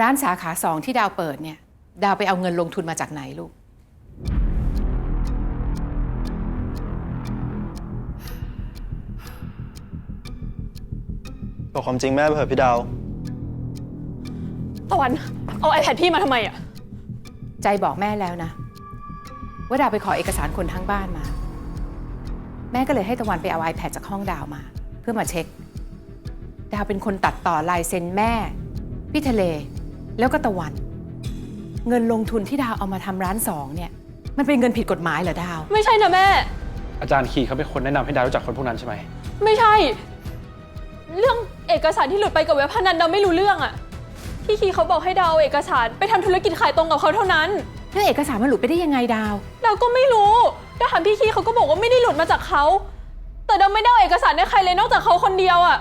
ร้านสาขาสองที่ดาวเปิดเนี่ย ดาวไปเอาเงินลงทุนมาจากไหนลูก บอกความจริงแม่ไปเถอะพี่ดาว ตะวันเอา iPad พี่มาทำไมอะใจบอกแม่แล้วนะ ว่าดาวไปขอเอกสารคนทั้งบ้านมา แม่ก็เลยให้ตะวันไปเอา iPad จากห้องดาวมา เพื่อมาเช็ค ดาวเป็นคนตัดต่อลายเซ็นแม่ พี่ทะเล แล้วก็ตะวัน เงินลงทุนที่ดาวเอามาทำร้านสองเนี่ย มันเป็นเงินผิดกฎหมายเหรอดาว ไม่ใช่นะแม่ อาจารย์คีเขาเป็นคนแนะนำให้ดาวรู้จักคนพวกนั้นใช่ไหม ไม่ใช่ เรื่องเอกสารที่หลุดไปกับเว็บพนันดาวไม่รู้เรื่องอะพี่คีเขาบอกให้ดาวเอาเอกสารไปทำธุรกิจขายตรงกับเขาเท่านั้น แล้วเอกสารมันหลุดไปได้ยังไงดาว ดาวก็ไม่รู้ดาวถามพี่คีเขาก็บอกว่าไม่ได้หลุดมาจากเขา แต่ดาวไม่ได้เอาเอกสารให้ใครเลยนอกจากเขาคนเดียวอะ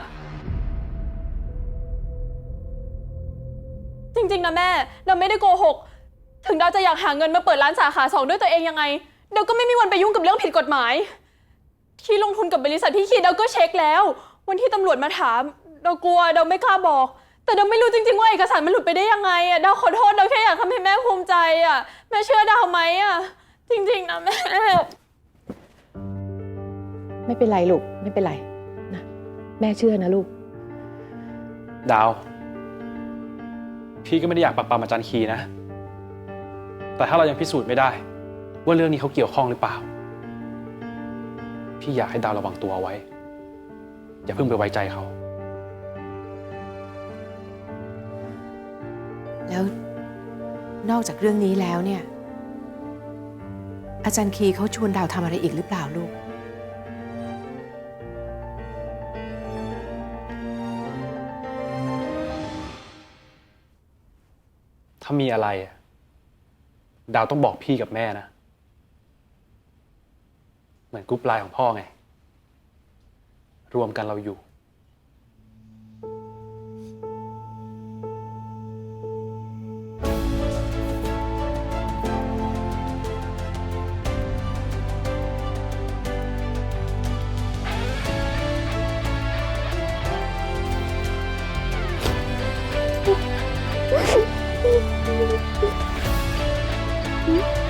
ริง ๆ นะแม่ดาวไม่ได้โกหก ถึงดาวจะอยากหาเงินมาเปิดร้านสาขาสองด้วยตัวเองยังไงดาวก็ไม่มีวันไปยุ่งกับเรื่องผิดกฎหมาย ที่ลงทุนกับบริษัทพี่คีดาวก็เช็คแล้ว วันที่ตำรวจมาถามดาวกลัวดาวไม่กล้าบอก แต่ดาวไม่รู้จริง ๆ ว่าเอกสารมันหลุดไปได้ยังไงอะดาวขอโทษดาวแค่อยากทำให้แม่ภูมิใจอะแม่เชื่อดาวไหมอะจริง ๆ นะแม่ไม่เป็นไรลูกไม่เป็นไรนะแม่เชื่อนะลูก ดาว พี่ก็ไม่ได้อยากปรับปามอาจารย์คีนะ แต่ถ้าเรายังพิสูจน์ไม่ได้ ว่าเรื่องนี้เขาเกี่ยวข้องหรือเปล่า พี่อยากให้ดาวระวังตัวเอาไว้ อย่าเพิ่งไปไว้ใจเขา แล้วนอกจากเรื่องนี้แล้วเนี่ย อาจารย์คีเขาชวนดาวทำอะไรอีกหรือเปล่าลูกามีอะไร ดาวต้องบอกพี่กับแม่นะ เหมือนกรุ๊ปไลน์ของพ่อไง รวมกันเราอยู่